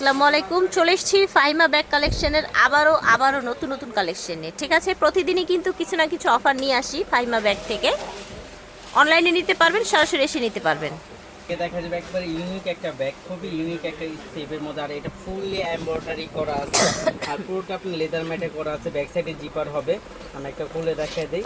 আসসালামু আলাইকুম, চলে এসেছি ফাইমা ব্যাগ কালেকশনের আবারও আবারও নতুন নতুন কালেকশন নিয়ে। ঠিক আছে, প্রতিদিনই কিন্তু কিছু না কিছু অফার নিয়ে আসি ফাইমা ব্যাগ থেকে। অনলাইনে নিতে পারবেন, সরাসরি এসে নিতে পারবেন। দেখা যাবে, একবারে ইউনিক একটা ব্যাগ খুবই ইউনিক একটা শেপের মধ্যে, আর এটা ফুললি এমব্রয়ডারি করা আছে। আর পুরোটা আপনি লেদার ম্যাটে করা আছে ব্যাক সাইডে জিপার হবে। আমি একটা খুলে দেখাই দেই।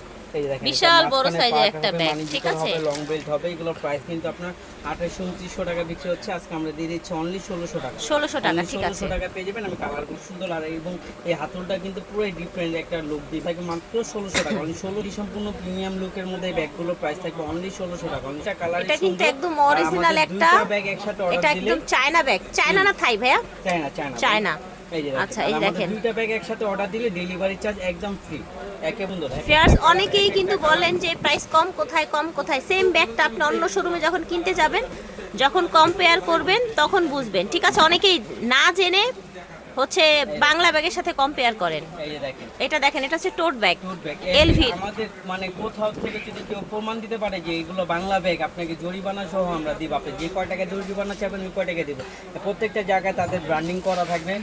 বিশাল বড় সাইজের একটা ব্যাগ, ঠিক আছে? লং বেল্ট হবে এগুলোর প্রাইস কিন্তু আপনার আঠাশশো উনত্রিশশো টাকা বিক্রি হচ্ছে। আজকে আমরা দিয়ে দিচ্ছি অনলি ষোলোশো টাকা। ষোলোশো টাকা ঠিক আছে। টাকা পেয়ে যাবেন। আমি কালার খুব সুন্দর আর এবং এই হাতলটা কিন্তু পুরো ডিফারেন্ট একটা লুক দিয়ে থাকে মাত্র ষোলোশো টাকা। অনলি ষোলো সম্পূর্ণ প্রিমিয়াম লুকের মধ্যে এই ব্যাগগুলোর প্রাইস থাকবে অনলি ষোলোশো টাকা। অনলিটা কালার এটা কিন্তু একদম অরিজিনাল একটা ব্যাগ একসাথে অর্ডার দিলে একদম চায়না ব্যাগ চায়না না থাই ভাইয়া? China China China. আচ্ছা, এই দেখেন। দুইটা ব্যাগ একসাথে অর্ডার দিলে ডেলিভারি চার্জ একদম ফ্রি ফেয়ার্স অনেকেই কিন্তু বলেন যে প্রাইস কম কোথায় কম কোথায়? সেম ব্যাগটা আপনি অন্য শোরুমে যখন কিনতে যাবেন যখন কম্পেয়ার করবেন তখন বুঝবেন। ঠিক আছে অনেকেই না জেনে হচ্ছে বাংলা ব্যাগের সাথে কম্পেয়ার করেন। দেখেন। এটা দেখেন এটা হচ্ছে টোট ব্যাগ এলভি আমাদের মানে কোথাও থেকে যদি কেউ প্রমাণ দিতে পারে যে এগুলো বাংলা ব্যাগ আপনাকে জরিমানা সহ আমরা দিব। আপনি যে কয় টাকা জরিমানা চাইবেন ওই কয় টাকা দিব। প্রত্যেকটা জায়গায় তাদের ব্র্যান্ডিং করা থাকবে।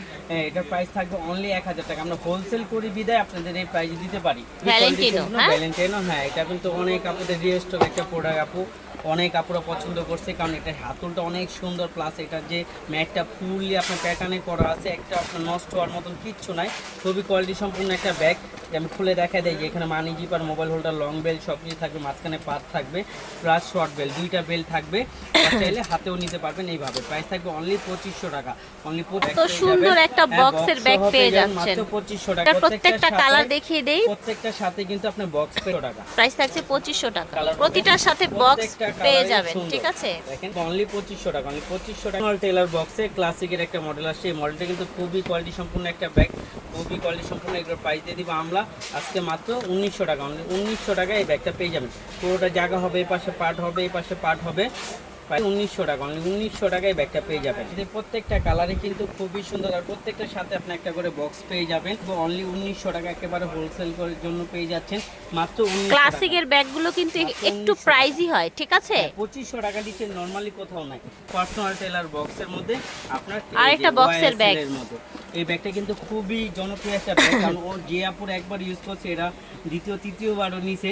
এটার প্রাইস থাকবে অনলি এক হাজার টাকা। আমরা হোলসেল করি বিদায় আপনাদের এই প্রাইস দিতে পারি। হ্যাঁ? ভ্যালেন্টাইনো হ্যাঁ এটা কিন্তু অনেক আপনাদের রিয়েস্টক একটা প্রোডাক্ট আপু। অনেক আপুরা পছন্দ করছে কারণ এটা হাতুলটা অনেক সুন্দর প্লাস এটা যে ম্যাটটা ফুললি আপনার প্যাটার্নে করা আছে একটা আপনার নষ্ট হওয়ার মতন কিচ্ছু নাই। খুবই কোয়ালিটি সম্পূর্ণ একটা ব্যাগ যে আমি খুলে দেখা দেয় এখানে money zipper mobile holder long belt সব কিছু থাকবে মাঝখানে পাত থাকবে প্লাস শর্ট বেল দুইটা বেল থাকবে। চাইলে হাতেও নিতে পারবেন এইভাবে। প্রাইস থাকবে অনলি পঁচিশশো টাকা। অনলি তো সুন্দর একটা বক্সের ব্যাগ পেয়ে যাচ্ছেন। পঁচিশশো টাকা। প্রত্যেকটা কালার দেখিয়ে দেই। প্রত্যেকটার সাথে কিন্তু আপনার বক্স পেয়ে টাকা প্রাইস থাকছে পঁচিশশো টাকা। প্রতিটার সাথে বক্স পেয়ে যাবেন ঠিক আছে? দেখেন অনলি পঁচিশশো টাকা অনলি পঁচিশশো টাকা। টেলার বক্সে ক্লাসিকের একটা মডেল আসছে। এই মডেলটা কিন্তু খুবই কোয়ালিটি সম্পূর্ণ একটা ব্যাগ খুবই কোয়ালিটি সম্পূর্ণ। এগুলোর প্রাইস দিয়ে দিব আমরা। আজকে মাত্র উনিশশো টাকা অনলি উনিশশো টাকায় এই ব্যাগটা পেয়ে যাবেন। পুরোটা জায়গা হবে এই পাশে পার্ট হবে এই পাশে পার্ট হবে। উনিশশো টাকা অনলি উনিশশো টাকায় ব্যাগটা পেয়ে যাবেন। প্রত্যেকটা কালারই কিন্তু খুবই সুন্দর আর প্রত্যেকটার সাথে আপনি একটা করে বক্স পেয়ে যাবেন। অনলি উনিশশো টাকা একেবারে হোলসেল করার জন্য পেয়ে যাচ্ছেন। মাত্র ক্লাসিকের ব্যাগগুলো কিন্তু একটু প্রাইজই হয় ঠিক আছে? পঁচিশশো টাকা নিচে নর্মালি কোথাও নাই। পার্সোনাল টেলার বক্সের মধ্যে আপনার আরেকটা বক্সের ব্যাগ মতো এই ব্যাগটা কিন্তু খুবই জনপ্রিয় একটা ব্যাগ কারণ ও যে আপুর একবার ইউজ করছে এরা দ্বিতীয় তৃতীয়বারও নিছে।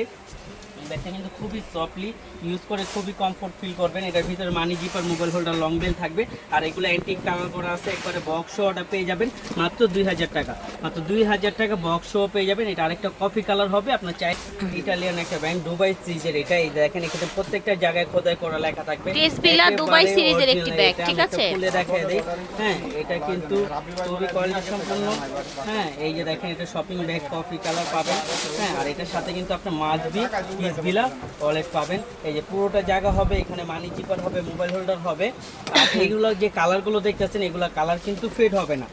এই ব্যাগটা কিন্তু খুবই সফটলি ইউজ করে খুবই কমফোর্ট ফিল করবেন। এটার ভিতরে money zipper mobile holder long belt থাকবে। আর এগুলো অ্যান্টিক টাঙা করা আছে একবারে বক্স ওটা পেয়ে যাবেন মাত্র দুই হাজার টাকা। মাত্র দুই হাজার টাকা বক্স পেয়ে যাবেন। এটা আরেকটা কফি কালার হবে আপনার চাই ইটালিয়ান একটা ব্যাংক দুবাই সিরিজের এটা এই দেখেন এখানে প্রত্যেকটা জায়গায় খোদাই করা লেখা থাকবে। দুবাই সিরিজের একটি ব্যাগ, ঠিক আছে? খুলে দেখাই দেই। হ্যাঁ এটা কিন্তু খুবই কোয়ালিটি সম্পন্ন হ্যাঁ এই যে দেখেন, এটা শপিং ব্যাগ কফি কালার পাবেন। হ্যাঁ আর এটার সাথে কিন্তু আপনার মাছবি পিসবিলা ওয়ালেট পাবেন। এই যে পুরোটা জায়গা হবে, এখানে মানি চিপার হবে মোবাইল হোল্ডার হবে। আর এগুলো যে কালারগুলো দেখতেছেন, এগুলো কালার কিন্তু ফেড হবে না।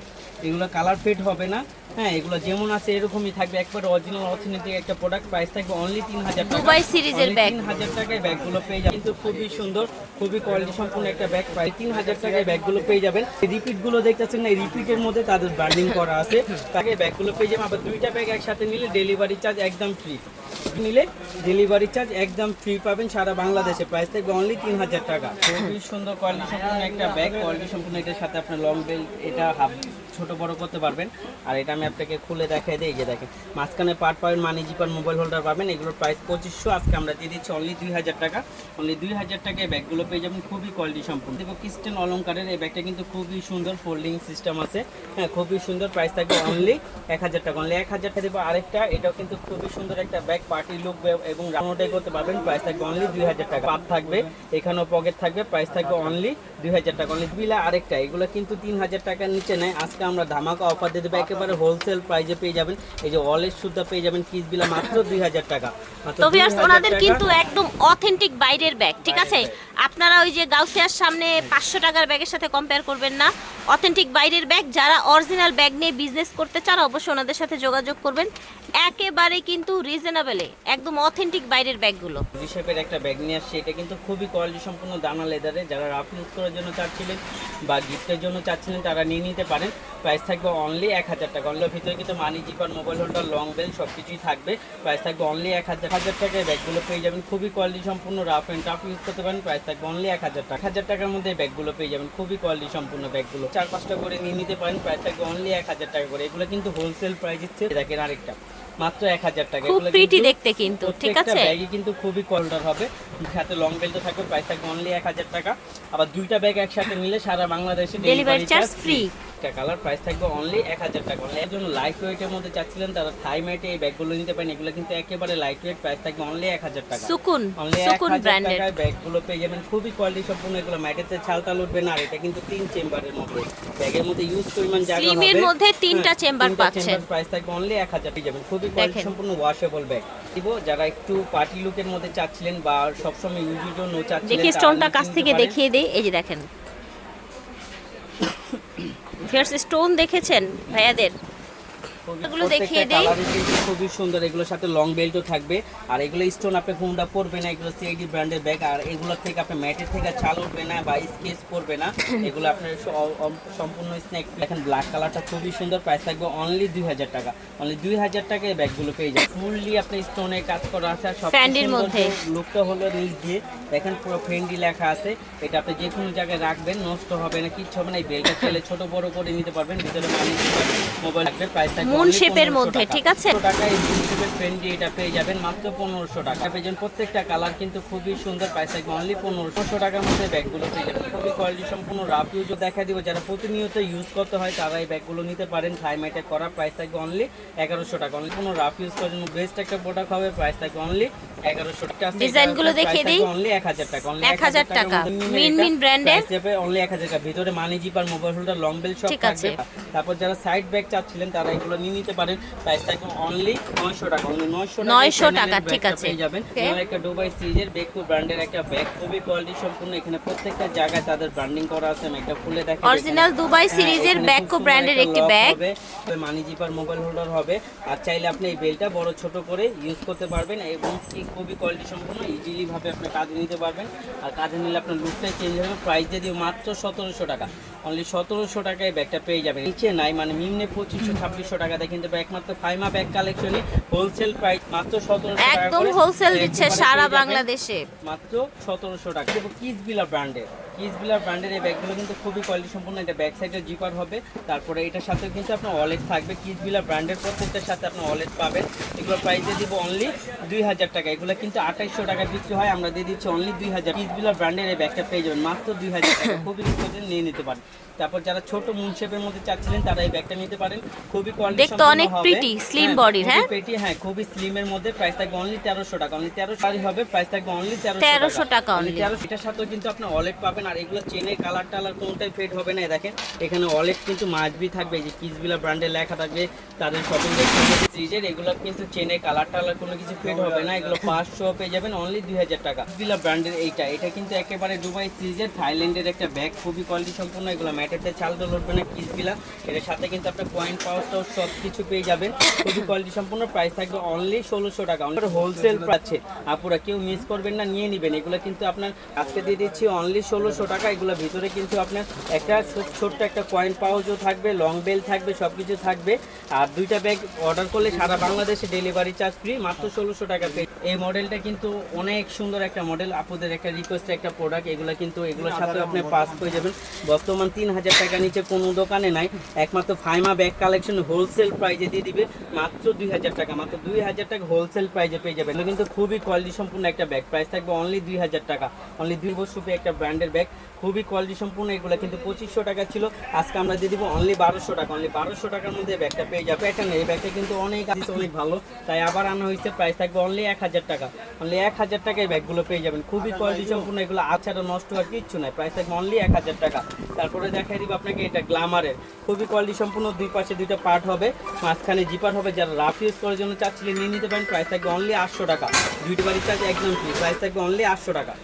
এগুলো কালার ফেড হবে না। হ্যাঁ এগুলো যেমন আছে এরকমই থাকবে। একবার অরিজিনাল অথেন্টিক একটা প্রোডাক্ট প্রাইস থাকবে অনলি তিন হাজার টাকা। দুবাই সিরিজের ব্যাগ। তিন হাজার টাকায় ব্যাগগুলো পেয়ে যাবেন। কিন্তু খুবই সুন্দর খুবই কোয়ালিটি সম্পূর্ণ একটা ব্যাগ প্রায় তিন হাজার টাকায় ব্যাগগুলো পেয়ে যাবেন। রিপিটগুলো দেখতেছেন না রিপিটের মধ্যে তাদের ব্র্যান্ডিং করা আছে। তাকে ব্যাগগুলো পেয়ে যাবেন। আবার দুইটা ব্যাগ একসাথে নিলে ডেলিভারি চার্জ একদম ফ্রি নিলে ডেলিভারি চার্জ একদম ফ্রি পাবেন সারা বাংলাদেশে। প্রাইস থাকবে অনলি তিন হাজার টাকা। খুবই সুন্দর কোয়ালিটি সম্পূর্ণ একটা ব্যাগ কোয়ালিটি সম্পূর্ণ এটার সাথে আপনার লং বেল্ট এটা হাফ ছোট বড় করতে পারবেন। আর এটা আমি আপনাকে খুলে দেখাই দিই যে দেখেন। মাঝখানে পার্ট পাবেন মানি জিপার মোবাইল হোল্ডার পাবেন। এগুলোর প্রাইস পঁচিশশো, আজকে আমরা দিয়ে দিচ্ছি অনলি দুই হাজার টাকা। অনলি দুই হাজার টাকায় ব্যাগগুলো পেয়ে যাবেন, খুবই কোয়ালিটি সম্পূর্ণ। দেখো কিস্টেন অলঙ্কারের এই ব্যাগটা কিন্তু খুবই সুন্দর ফোল্ডিং সিস্টেম আছে। হ্যাঁ খুবই সুন্দর প্রাইস থাকবে অনলি এক হাজার টাকা। অনলি এক হাজার টাকা দেবো আরেকটা, এটাও কিন্তু খুবই সুন্দর একটা ব্যাগ পার্টি লুক এবং রাউন্ডে করতে পারবেন প্রাইস থাকবে অনলি দুই হাজার টাকা। পাত থাকবে এখানেও পকেট থাকবে প্রাইস থাকবে অনলি দুই হাজার টাকা। অনলি বিলা আরেকটা এগুলো কিন্তু তিন হাজার টাকার নিচে নেয়। আজকে আমরা ধামাকা অফার দিয়ে দেবো একেবারে হোলসেল প্রাইজে পেয়ে যাবেন। এই যে ওয়ালেট সুদ্ধা পেয়ে যাবেন কিস বিলা মাত্র দুই হাজার টাকা। তো ভিউয়ার্স ওনাদের কিন্তু একদম অথেন্টিক বাইরের ব্যাগ ঠিক আছে? আপনারা ওই যে গাউসিয়ার সামনে পাঁচশো টাকার ব্যাগের সাথে কম্পেয়ার করবেন না। অথেন্টিক বাইরের ব্যাগ যারা অরিজিনাল ব্যাগ নিয়ে বিজনেস করতে চান অবশ্যই ওনাদের সাথে যোগাযোগ করবেন। একেবারে কিন্তু রিজনেবলে একদম অথেন্টিক বাইরের ব্যাগগুলো। শেপের একটা ব্যাগ নিয়ে আসছে, এটা কিন্তু খুবই কোয়ালিটি সম্পূর্ণ দানা লেদারে যারা রাফ ইউজ করার জন্য চাচ্ছিলেন বা গিফটের জন্য চাচ্ছিলেন, তারা নিয়ে নিতে পারেন। প্রাইস থাকবে অনলি এক হাজার টাকা। অনলির ভিতরে কিন্তু money zipper mobile holder long belt সব কিছুই থাকবে। প্রাইস থাকবে অনলি এক হাজার হাজার টাকায় ব্যাগগুলো পেয়ে যাবেন। খুবই কোয়ালিটি সম্পূর্ণ রাফ অ্যান্ড টাফ ইউজ করতে পারেন। প্রাইস থাকবে অনলি এক হাজার টাকা। হাজার টাকার মধ্যে ব্যাগগুলো পেয়ে যাবেন। খুবই কোয়ালিটি সম্পূর্ণ ব্যাগগুলো চার পাঁচটা করে নিয়ে নিতে পারেন। প্রাইস থাকবে অনলি এক হাজার টাকা করে। এগুলো কিন্তু হোলসেল প্রাইস দিচ্ছে। দেখেন আরেকটা। মাত্র এক হাজার টাকা। খুব প্রিটি দেখতে কিন্তু ঠিক আছে? ব্যাগই কিন্তু খুবই কোয়ালিটার হবে। সাথে লং বেল্ট থাকবে প্রাইস থাকবে অনলি এক হাজার টাকা। আবার দুইটা ব্যাগ একসাথে নিলে সারা বাংলাদেশে Delivery charge free। Colour price থাকবে অনলি এক হাজার টাকা। অনলি একজন লাইট ওয়েটের মধ্যে চাচ্ছিলেন তারা থাই ম্যাটে এই ব্যাগগুলো নিতে পারেন। এগুলো কিন্তু একেবারে লাইট ওয়েট প্রাইস থাকবে অনলি এক হাজার টাকা। সুকুন সুকুন ব্র্যান্ডের ব্যাগগুলো পেয়ে যাবেন। খুবই কোয়ালিটি সম্পূর্ণ এগুলো ম্যাটেতে ছালতাল উঠবে না আর এটা কিন্তু তিন চেম্বারের মধ্যে। ব্যাগের মধ্যে ইউজ পরিমাণ জায়গা হবে। এর মধ্যে তিনটা হ্যাঁ, chamber পাচ্ছেন। প্রাইস থাকবে অনলি এক হাজার যাবেন। খুবই কোয়ালিটি সম্পূর্ণ ওয়াশেবল ব্যাগ দিব যারা একটু পার্টি লুকের মধ্যে চাচ্ছিলেন বা সবসময় ইউজের জন্য চাচ্ছিলেন দেখি স্টোনটা কাছ থেকে দেখিয়ে দেই এই যে দেখেন। ফেয়ার্স স্টোন দেখেছেন ভাইয়াদের? এগুলো দেখিয়ে দেই। খুবই সুন্দর এগুলোর সাথে লং বেল্টও থাকবে। আর এগুলো স্টোন আপনি কোনটা পরবে না এগুলো সিআইডি ব্র্যান্ডের ব্যাগ আর এগুলো থেকে আপনি ম্যাটের থেকে ছাল উঠবে না বা স্কেচ পড়বে না। এগুলো আপনার স- অ- অ- সম্পূর্ণ স্ন্যাক দেখেন ব্ল্যাক কালারটা খুবই সুন্দর। প্রাইস থাকবে অনলি দুই হাজার টাকা। অনলি দুই হাজার টাকায় ব্যাগগুলো পেয়ে যাবেন। ফুললি আপনি স্টোনে কাজ করা আছে। আর সব মধ্যে। লুকটা হলো নিচ দিয়ে দেখেন পুরো ফ্রেন্ডি লেখা আছে। এটা আপনি যে কোনো জায়গায় রাখবেন নষ্ট হবে না কিচ্ছু হবে না। এই বেলটা ছোট বড় করে নিতে পারবেন। ভিতরে মোবাইল রাখবে প্রাইস থাকবে Shape-এর 1500 মধ্যে, ঠিক আছে? 1500 এই moon shape-এর এটা পেয়ে যাবেন মাত্র পনেরোশো টাকা। পেয়ে যাবেন প্রত্যেকটা কালার কিন্তু খুবই সুন্দর প্রাইস থাকবে অনলি পনেরোশো টাকার মধ্যে ব্যাগগুলো পেয়ে যাবেন। খুবই কোয়ালিটি সম্পূর্ণ রাফ ইউজও দেখা দিব। যারা প্রতিনিয়ত ইউজ করতে হয় তারা এই ব্যাগগুলো নিতে পারেন। করা প্রাইস থাকবে অনলি এগারোশো টাকা। অনলি কোনো রাফ ইউজ করার জন্য বেস্ট একটা প্রোডাক্ট হবে প্রাইস থাকবে অনলি এগারোশো টাকা। ডিজাইনগুলো দেখিয়ে দিই। অনলি এক হাজার টাকা। অনলি 1000 টাকা। মিন মিন ব্র্যান্ডের। অনলি এক হাজার টাকা। ভিতরে money zipper mobile holder long belt সব থাকবে। তারপর যারা সাইড ব্যাগ চাচ্ছিলেন তারা এগুলো নিয়ে নিতে পারেন। প্রাইস থাকবে অনলি নয়শো টাকা। অনলি নয়শো 900 টাকা, ঠিক আছে। যাবেন। একটা ডুবাই সিরিজের বেকু ব্র্যান্ডের একটা ব্যাগ খুবই কোয়ালিটি সম্পূর্ণ। এখানে প্রত্যেকটা জায়গায় তাদের ব্র্যান্ডিং করা আছে। আমি একটা খুলে দেখি Original দুবাই সিরিজের Beko brand-এর একটি ব্যাগ। হবে। মানি জিপার মোবাইল হোল্ডার হবে। আর চাইলে আপনি এই বেলটা বড় ছোট করে ইউজ করতে পারবেন। এবং কি খুবই কোয়ালিটি সম্পূর্ণ ইজিলি ভাবে আপনি কাজে নিতে পারবেন। আর কাজে নিলে আপনার লুকটাই চেঞ্জ হবে। প্রাইস দিয়ে মাত্র সতেরোশো টাকা অনলি সতেরোশো টাকায় ব্যাগটা পেয়ে যাবেন। নিচে নাই মানে নিম্নে পঁচিশশো ছাব্বিশশো টাকা দিয়ে কিন্তু একমাত্র ফাইমা ব্যাগ কালেকশনে হোলসেল প্রাইস মাত্র সতেরোশো টাকা একদম হোলসেল দিচ্ছে সারা বাংলাদেশে। মাত্র সতেরোশো টাকা। বিলার ব্র্যান্ডের কিস বিলার ব্র্যান্ডের এই ব্যাগগুলো কিন্তু খুবই কোয়ালিটি সম্পূর্ণ এটা ব্যাক সাইডের জিপার হবে। তারপরে এটার সাথে কিন্তু আপনার ওয়ালেট থাকবে। কিস বিলার ব্র্যান্ডের প্রত্যেকটার সাথে আপনার ওয়ালেট পাবেন। এগুলো প্রাইস দিয়ে দিব অনলি দুই হাজার টাকা। এগুলো কিন্তু আঠাইশশো টাকা বিক্রি হয়। আমরা দিয়ে দিচ্ছি অনলি দুই হাজার। কিস বিলার ব্র্যান্ডের এই ব্যাগটা পেয়ে যাবেন। মাত্র দুই হাজার টাকা। খুবই রিজনেবল নিয়ে নিতে পারেন। তারপর যারা ছোট মুন শেপের মধ্যে চাচ্ছিলেন তারা এই ব্যাগটা নিতে পারেন। খুবই কোয়ালিটি অনেক slim body, হ্যাঁ? পেটি হ্যাঁ খুবই স্লিমের মধ্যে প্রাইস থাকবে অনলি তেরোশো টাকা। অনলি তেরোশো হবে। প্রাইস থাকবে অনলি 1300 টাকা। অনলি। তেরোশো এটার সাথেও কিন্তু আপনি ওয়ালেট পাবেন। আর এগুলো চেনের কালার টালার কোনোটাই ফেড হবে না দেখেন। এখানে ওয়ালেট কিন্তু মাছবি থাকবে যে কিসবিলা ব্র্যান্ডের লেখা থাকবে, তাদের শপিং সিরিজের এগুলো কিন্তু চেনের কালার টালার কোনো কিছু ফেড হবে না, এগুলো পাঁচশো পেয়ে যাবেন অনলি দুই হাজার টাকা। কিসবিলা ব্র্যান্ডের এইটা, এটা কিন্তু একেবারে দুবাই সিরিজের থাইল্যান্ডের একটা ব্যাগ খুবই কোয়ালিটি সম্পূর্ণ এগুলো ম্যাটেতে চাল তো উঠবে না কিসবিলা এর সাথে কিন্তু আপনার পয়েন্ট পাওয়ারটাও সব কিছু পেয়ে যাবেন, খুবই কোয়ালিটি সম্পূর্ণ প্রাইস থাকবে অনলি ষোলোশো টাকা। হোলসেল পাচ্ছে আপুরা, কেউ মিস করবেন না, নিয়ে নেবেন, এগুলো কিন্তু আপনার আজকে দিয়ে দিচ্ছি অনলি ষোলোশো টাকা, এগুলো ভিতরে কিন্তু আপনার একটা ছোট্ট একটা কয়েন পাউচও থাকবে লং বেল থাকবে সব কিছু থাকবে। আর দুইটা ব্যাগ অর্ডার করলে সারা বাংলাদেশে ডেলিভারি চার্জ ফ্রি মাত্র ষোলোশো টাকা পে এই মডেলটা কিন্তু অনেক সুন্দর একটা মডেল আপুদের একটা রিকোয়েস্ট একটা প্রোডাক্ট এগুলো কিন্তু এগুলোর সাথে আপনি পাস পেয়ে যাবেন। বর্তমান তিন হাজার টাকা নিচে কোনো দোকানে নাই, একমাত্র ফাইমা ব্যাগ কালেকশন হোলসেল প্রাইজে দিয়ে দিবে, মাত্র দুই হাজার টাকা, মাত্র দুই হাজার টাকা হোলসেল প্রাইজে পেয়ে যাবেন। কিন্তু খুবই কোয়ালিটি সম্পূর্ণ একটা ব্যাগ প্রাইস থাকবে অনলি দুই হাজার টাকা অনলি দুই বছর একটা ব্র্যান্ডের ব্যাগ খুবই কোয়ালিটি সম্পূর্ণ, এগুলো কিন্তু পঁচিশশো টাকা ছিল। আজকে আমরা দিয়ে দিব অনলি বারোশো টাকা অনলি বারোশো টাকার মধ্যে ব্যাগটা পেয়ে যাবে। এটা নেই ব্যাগটা কিন্তু অনেক আছে অনেক ভালো। তাই আবার আনা হয়েছে প্রাইস থাকবে অনলি এক হাজার টাকা। অনলি এক হাজার টাকায় ব্যাগগুলো পেয়ে যাবেন। খুবই কোয়ালিটি সম্পূর্ণ, এগুলো আছাড়া নষ্ট হওয়ার কিচ্ছু নাই। প্রাইস থাকবে অনলি এক হাজার টাকা। তারপরে দেখাই দিব আপনাকে এটা গ্লামারের খুবই কোয়ালিটি সম্পূর্ণ, দুই পাশে দুইটা পার্ট হবে। মাঝখানে জিপার হবে, যারা রাফ ইউজ করার জন্য চাচ্ছিলেন নিয়ে নিতে পারেন। প্রাইস থাকবে অনলি আটশো টাকা। ডেলিভারি চার্জ একদম ফ্রি প্রাইস থাকবে অনলি আটশো টাকা।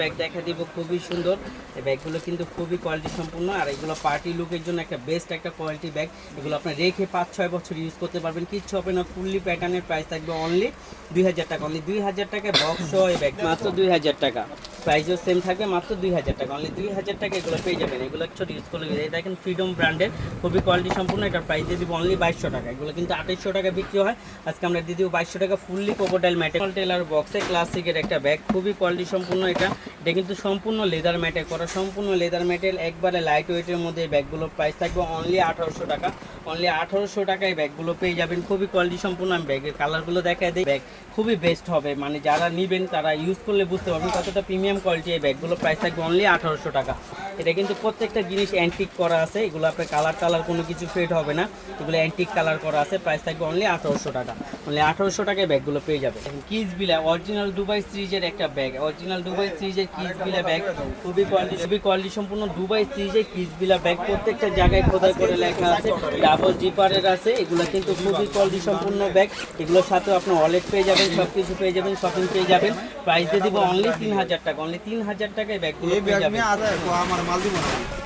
ব্যাগ দেখা দিব, খুবই সুন্দর। এই ব্যাগগুলো কিন্তু খুবই কোয়ালিটি সম্পূর্ণ আর এগুলো পার্টি লুকের জন্য একটা বেস্ট একটা কোয়ালিটি ব্যাগ এগুলো আপনি রেখে পাঁচ, ছয় বছর ইউজ করতে পারবেন, কিচ্ছু হবে না ফুললি প্যাটার্নের প্রাইস থাকবে অনলি দুই হাজার টাকা। অনলি দুই হাজার টাকা বক্স এই ব্যাগ মাত্র দুই হাজার টাকা। প্রাইসও সেম থাকবে মাত্র দুই হাজার টাকা। অনলি দুই হাজার টাকা এগুলো পেয়ে যাবেন। এগুলো ছোট ইউজ করলে এই দেখেন ফ্রিডম ব্র্যান্ডের খুবই কোয়ালিটি সম্পূর্ণ এটার প্রাইস দিয়ে দিব অনলি বাইশশো টাকা। এগুলো কিন্তু আঠাইশশো টাকা বিক্রি হয়। আজকে আমরা দিয়ে দিব বাইশশো টাকা ফুললি কোকোটাইল ম্যাটে টেলার বক্সে ক্লাসিকের একটা ব্যাগ খুবই কোয়ালিটি সম্পূর্ণ এটা। এটা কিন্তু সম্পূর্ণ লেদার ম্যাটে করা। সম্পূর্ণ লেদার ম্যাটের একবারে লাইট ওয়েটের মধ্যে এই ব্যাগগুলোর প্রাইস থাকবে অনলি আঠারোশো টাকা। অনলি আঠারোশো টাকায় ব্যাগগুলো পেয়ে যাবেন। খুবই কোয়ালিটি সম্পূর্ণ। আমি ব্যাগের কালারগুলো দেখাই দিই। ব্যাগ খুবই বেস্ট হবে। মানে যারা নেবেন, তারা ইউজ করলে বুঝতে পারবেন কতটা প্রিমিয়াম কোয়ালিটি এই ব্যাগগুলো প্রাইস থাকবে অনলি আঠারোশো টাকা। এটা কিন্তু প্রত্যেকটা জিনিস অ্যান্টিক করা আছে। এগুলো আপনার কালার টালার কোনো কিছু ফেড হবে না। এগুলো অ্যান্টিক কালার করা আছে। প্রাইস থাকবে অনলি আঠারোশো টাকা। অনলি আঠারোশো টাকায় ব্যাগগুলো পেয়ে যাবে। কিস বিলা অরিজিনাল দুবাই সিরিজের একটা ব্যাগ অরিজিনাল দুবাই সিরিজের কিস বিলা ব্যাগ খুবই কোয়ালিটি খুবই কোয়ালিটি সম্পূর্ণ দুবাই সিরিজের কিস বিলা ব্যাগ প্রত্যেকটা জায়গায় খোদাই করে লেখা আছে। ডাবল জিপারের আছে। এগুলো কিন্তু খুবই কোয়ালিটি সম্পূর্ণ ব্যাগ এগুলোর সাথে আপনার ওয়ালেট পেয়ে যাবেন সব কিছু পেয়ে যাবেন শপিং পেয়ে যাবেন। প্রাইস দিয়ে দিব অনলি তিন হাজার টাকা। অনলি তিন হাজার টাকায় ব্যাগগুলো পেয়ে যাবেন। মাল দিব না।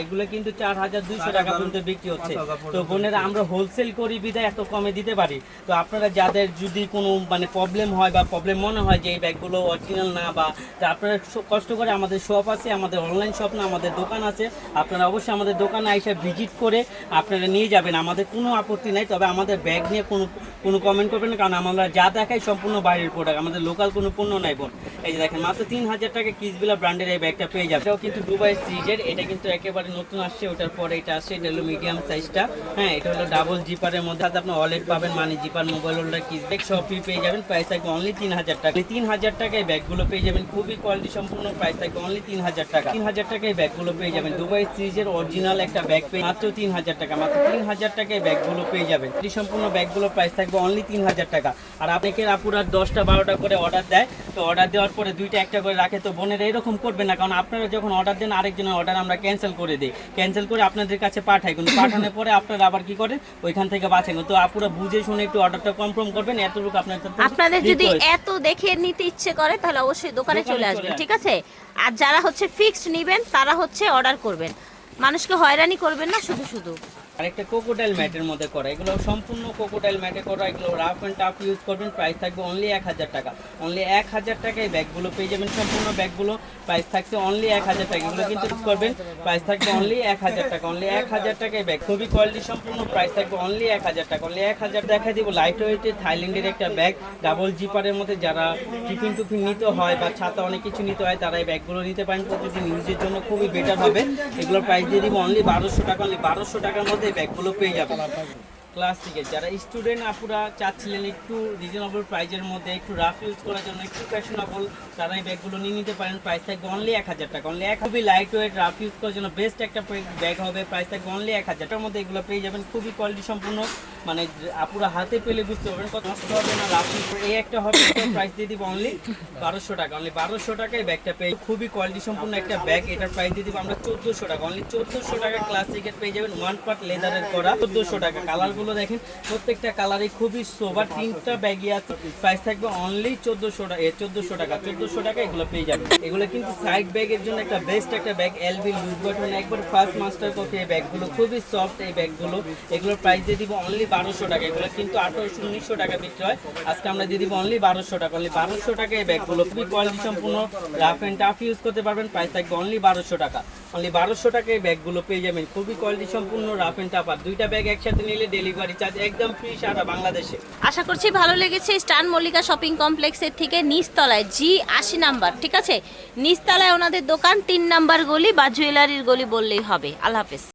এগুলো কিন্তু চার হাজার দুইশো টাকা পর্যন্ত বিক্রি হচ্ছে। তো বোনেরা, আমরা হোলসেল করি, বিদায় এত কমে দিতে পারি। তো আপনারা যাদের যদি কোনো মানে প্রবলেম হয় বা প্রবলেম মনে হয় যে এই ব্যাগগুলো অরিজিনাল না বা আপনারা কষ্ট করে আমাদের শপ আছে, আমাদের অনলাইন শপ না, আমাদের দোকান আছে। আপনারা অবশ্যই আমাদের দোকানে এসে ভিজিট করে আপনারা নিয়ে যাবেন। আমাদের কোনো আপত্তি নাই, তবে আমাদের ব্যাগ নিয়ে কোনো কোনো কমেন্ট করবেন কারণ আমরা যা দেখাই সম্পূর্ণ বাইরের প্রোডাক্ট আমাদের লোকাল কোনো পণ্য নাই বোন। এই যে দেখেন, মাত্র তিন হাজার টাকা কিসবিলা ব্র্যান্ডের এই ব্যাগটা পেয়ে যাবে। এটাও কিন্তু দুবাই সিরিজের এটা কিন্তু একেবারে নতুন আসছে, ওটার পরে এটা আসছে, এটা হলো মিডিয়াম সাইজটা হ্যাঁ এটা হলো ডাবল জিপারের মধ্যে। আপনি ওয়ালেট পাবেন মানে জিপার মোবাইল হোল্ডার কিস ব্যাগ সবই পেয়ে যাবেন। প্রাইস থাকবে অনলি তিন হাজার টাকা। তিন হাজার টাকায় ব্যাগগুলো পেয়ে যাবেন, খুবই কোয়ালিটি সম্পূর্ণ প্রাইস থাকবে অনলি তিন হাজার টাকা। তিন হাজার টাকায় ব্যাগগুলো পেয়ে যাবেন। দুবাই সিরিজের অরিজিনাল একটা ব্যাগ পেয়ে মাত্র তিন হাজার টাকা। মাত্র তিন হাজার টাকায় ব্যাগগুলো পেয়ে যাবেন। সম্পূর্ণ ব্যাগগুলো প্রাইস থাকবে অনলি তিন হাজার টাকা। আর আপনাকে আপুরা দশটা বারোটা করে অর্ডার দেয়। তো অর্ডার দেওয়ার পরে দুইটা একটা করে রাখে। তো বোনেরা এরকম করবে না কারণ আপনারা যখন অর্ডার দেন আরেকজনের অর্ডার আমরা ক্যান্সেল করে দিই। ক্যান্সেল করে আপনাদের কাছে পাঠাই। কিন্তু পাঠানোর পরে আপনারা আবার কি করেন? ওইখান থেকে বাঁচেন তো আপুরা বুঝে শুনে একটু অর্ডারটা কনফার্ম করবেন। এতটুকু আপনার আপনাদের যদি এত দেখে নিতে ইচ্ছে করে তাহলে অবশ্যই দোকানে চলে আসবেন। ঠিক আছে? আর যারা হচ্ছে ফিক্সড নেবেন তারা হচ্ছে অর্ডার করবেন। মানুষকে হয়রানি করবেন না শুধু শুধু। আরেকটা কোকোটাইল ম্যাটের মধ্যে করা। এগুলো সম্পূর্ণ কোকোটাইল ম্যাটে করা। এগুলো রাফ অ্যান্ড টাফ ইউজ করবেন। প্রাইস থাকবে অনলি এক হাজার টাকা। অনলি এক হাজার টাকায় ব্যাগগুলো পেয়ে যাবেন। সম্পূর্ণ ব্যাগগুলো প্রাইস থাকছে অনলি এক হাজার টাকা। এগুলো কিন্তু করবেন প্রাইস থাকবে অনলি এক হাজার টাকা অনলি এক হাজার টাকায় ব্যাগ খুবই কোয়ালিটি সম্পূর্ণ প্রাইস থাকবে অনলি এক হাজার টাকা অনলি এক হাজার দেখা দিব। লাইট ওয়েটের থাইল্যান্ডের একটা ব্যাগ ডাবল জিপারের মধ্যে যারা টিফিন টুফিন নিতে হয় বা ছাতা অনেক কিছু নিতে হয়, তারা এই ব্যাগগুলো নিতে পারেন। প্রতিদিন ইউজের জন্য খুবই বেটার হবে। এগুলোর প্রাইস দিয়ে দিব অনলি বারোশো টাকা অনলি বারোশো টাকার মধ্যে এই ব্যাগগুলো পেয়ে যাবেন। ক্লাসিকের যারা স্টুডেন্ট আপুরা চাচ্ছিলেন একটু রিজনেবল প্রাইজের মধ্যে, একটু রাফ ইউজ করার জন্য, একটু ফ্যাশনেবল তারা এই ব্যাগগুলো নিয়ে নিতে পারেন। প্রাইস থাকবে অনলি এক হাজার টাকা। অনলি এক খুবই লাইট ওয়েট রাফ ইউজ করার জন্য বেস্ট একটা ব্যাগ হবে। প্রাইস থাকবে অনলি এক হাজারটার মধ্যে এগুলো পেয়ে যাবেন। খুবই কোয়ালিটি সম্পূর্ণ মানে আপুরা হাতে পেলে বুঝতে পারবেন কত নষ্ট হবে না রাফ এই একটা হবে প্রাইস দিয়ে দিব অনলি বারোশো টাকা। অনলি বারোশো টাকায় ব্যাগটা পেয়ে খুবই কোয়ালিটি সম্পূর্ণ একটা ব্যাগ এটার প্রাইস দিয়ে দিব আমরা চোদ্দোশো টাকা। অনলি চোদ্দোশো টাকা ক্লাসিকের পেয়ে যাবেন। ওয়ান পার্ট লেদারের করা। চোদ্দোশো টাকা। কালারগুলো দেখেন, প্রত্যেকটা কালারই খুবই সোবার তিনটা ব্যাগই আছে প্রাইস থাকবে অনলি চোদ্দোশো টাকা চোদ্দোশো টাকা চোদ্দোশো টাকা এগুলো পেয়ে যাবেন। এগুলো কিন্তু সাইড ব্যাগের জন্য একটা বেস্ট একটা ব্যাগ এলবি লুজ বটন একবার ফার্স্ট মাস্টার কপি এই ব্যাগগুলো খুবই সফট এই ব্যাগগুলো এগুলোর প্রাইস দিয়ে দিব অনলি বারোশো টাকা, এগুলো কিন্তু আঠারোশো, উনিশশো টাকা বিক্রি হয়। আজকে আমরা দিয়ে দিব অনলি বারোশো টাকা অনলি বারোশো টাকা এই ব্যাগগুলো খুবই কোয়ালিটি সম্পূর্ণ রাফ অ্যান্ড টাফ ইউজ করতে পারবেন প্রাইস থাকবে অনলি বারোশো টাকা। অনলি বারোশো টাকা এই ব্যাগগুলো পেয়ে যাবেন, খুবই কোয়ালিটি সম্পূর্ণ রাফ অ্যান্ড টাফ আর দুইটা ব্যাগ একসাথে নিলে ডেলিভারি আশা করছি ভালো লেগেছে। স্টান মল্লিকা শপিং কমপ্লেক্সের থেকে নিচতলায় জি আশি নাম্বার, ঠিক আছে? নিচতলায় ওনাদের দোকান, তিন নাম্বার গলি বা জুয়েলারির গলি বললেই হবে। আল্লাহ হাফেজ।